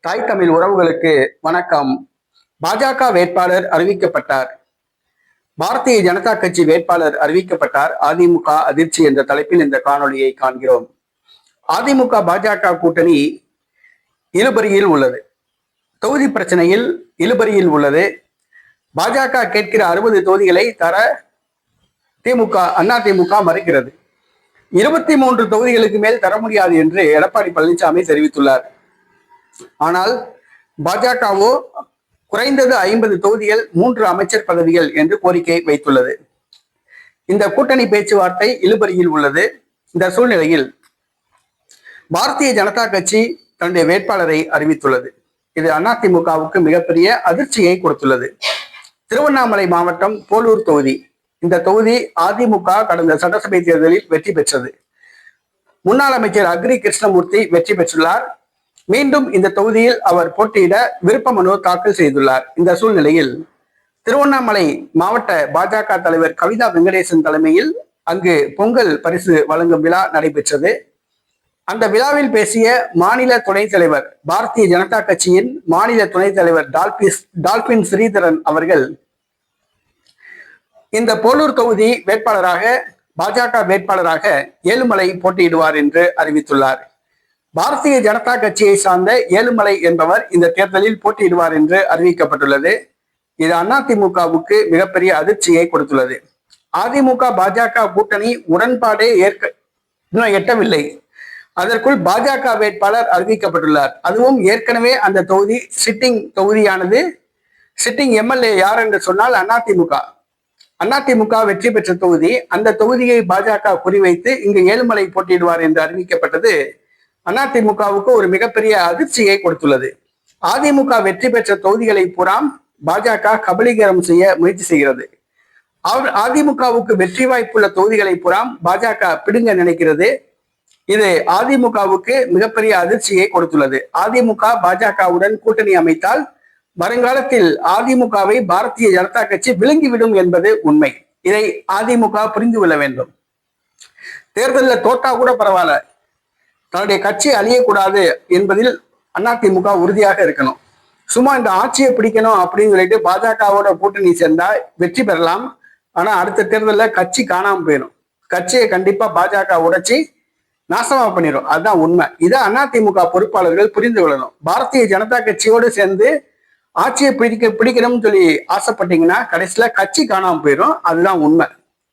தாய் தமிழ் உறவுகளுக்கு வணக்கம். பாஜக வேட்பாளர் அறிவிக்கப்பட்டார். பாரதிய ஜனதா கட்சி வேட்பாளர் அறிவிக்கப்பட்டார். அதிமுக அதிர்ச்சி என்ற தலைப்பில் இந்த காணொளியை காண்கிறோம். அதிமுக பாஜக கூட்டணி இழுபறியில் உள்ளது. தொகுதி பிரச்சனையில் இழுபறியில் உள்ளது. பாஜக கேட்கிற அறுபது தொகுதிகளை தர திமுக அண்ணா திமுக மறுக்கிறது. இருபத்தி மூன்று தொகுதிகளுக்கு மேல் தர முடியாது என்று எடப்பாடி பழனிசாமி தெரிவித்துள்ளார். ஆனால் பாஜகவோ குறைந்தது ஐம்பது தொகுதிகள் மூன்று அமைச்சர் பதவிகள் என்று கோரிக்கை வைத்துள்ளது. இந்த கூட்டணி பேச்சுவார்த்தை இழுபறியில் உள்ளது. இந்த சூழ்நிலையில் பாரதிய ஜனதா கட்சி தன்னுடைய வேட்பாளரை அறிவித்துள்ளது. இது அதிமுகவுக்கு மிகப்பெரிய அதிர்ச்சியை கொடுத்துள்ளது. திருவண்ணாமலை மாவட்டம் போலூர் தொகுதி. இந்த தொகுதி அதிமுக கடந்த சட்டசபை தேர்தலில் வெற்றி பெற்றது. முன்னாள் அமைச்சர் அக்ரி கிருஷ்ணமூர்த்தி வெற்றி பெற்றுள்ளார். மீண்டும் இந்த தொகுதியில் அவர் போட்டியிட விருப்ப மனு தாக்கல் செய்துள்ளார். இந்த சூழ்நிலையில் திருவண்ணாமலை மாவட்ட பாஜக தலைவர் கவிதா வெங்கடேசன் தலைமையில் அங்கு பொங்கல் பரிசு வழங்கும் விழா நடைபெற்றது. அந்த விழாவில் பேசிய மாநில துணைத் தலைவர் பாரதிய ஜனதா கட்சியின் மாநில துணைத் தலைவர் டால்பிஸ் டால்பின் ஸ்ரீதரன் அவர்கள் இந்த போலூர் தொகுதி வேட்பாளராக பாஜக வேட்பாளராக ஏழுமலை போட்டியிடுவார் என்று அறிவித்துள்ளார். பாரதிய ஜனதா கட்சியை சார்ந்த ஏழுமலை என்பவர் இந்த தேர்தலில் போட்டியிடுவார் என்று அறிவிக்கப்பட்டுள்ளது. இது அதிமுகவுக்கு மிகப்பெரிய அதிர்ச்சியை கொடுத்துள்ளது. அதிமுக பாஜக கூட்டணி உடன்பாடே ஏற்க இன்னும் எட்டவில்லை. அதற்குள் பாஜக வேட்பாளர் அறிவிக்கப்பட்டுள்ளார். அதுவும் ஏற்கனவே அந்த தொகுதி சிட்டிங் தொகுதியானது. சிட்டிங் எம்எல்ஏ யார் என்று சொன்னால் அதிமுக. அதிமுக வெற்றி பெற்ற தொகுதி அந்த தொகுதியை பாஜக குறிவைத்து இங்கு ஏழுமலை போட்டியிடுவார் என்று அறிவிக்கப்பட்டது. அதிமுகவுக்கு ஒரு மிகப்பெரிய அதிர்ச்சியை கொடுத்துள்ளது. அதிமுக வெற்றி பெற்ற தொகுதிகளை புறாம் பாஜக கபலீகரம் செய்ய முயற்சி செய்கிறது. அவர் அதிமுகவுக்கு வெற்றி வாய்ப்புள்ள தொகுதிகளை புறாம் பாஜக பிடுங்க நினைக்கிறது. இது அதிமுகவுக்கு மிகப்பெரிய அதிர்ச்சியை கொடுத்துள்ளது. அதிமுக பாஜகவுடன் கூட்டணி அமைத்தால் வருங்காலத்தில் அதிமுகவை பாரதிய ஜனதா கட்சி விழுங்கிவிடும் என்பது உண்மை. இதை அதிமுக புரிந்து கொள்ள வேண்டும். தேர்தலில் தோட்டா கூட பரவாயில்ல. தன்னுடைய கட்சி அழியக்கூடாது என்பதில் அதிமுக உறுதியாக இருக்கணும். சும்மா இந்த ஆட்சியை பிடிக்கணும் அப்படின்னு சொல்லிட்டு பாஜகவோட கூட்டணி சேர்ந்தா வெற்றி பெறலாம். ஆனா அடுத்த தேர்தலில் கட்சி காணாமல் போயிடும். கட்சியை கண்டிப்பா பாஜக உடைச்சி நாசமா பண்ணிடும் அதுதான் உண்மை. இதை அதிமுக பொறுப்பாளர்கள் புரிந்து கொள்ளணும். பாரதிய ஜனதா கட்சியோடு சேர்ந்து ஆட்சியை பிடிக்க பிடிக்கணும்னு சொல்லி ஆசைப்பட்டீங்கன்னா கடைசியில கட்சி காணாமல் போயிடும் அதுதான் உண்மை.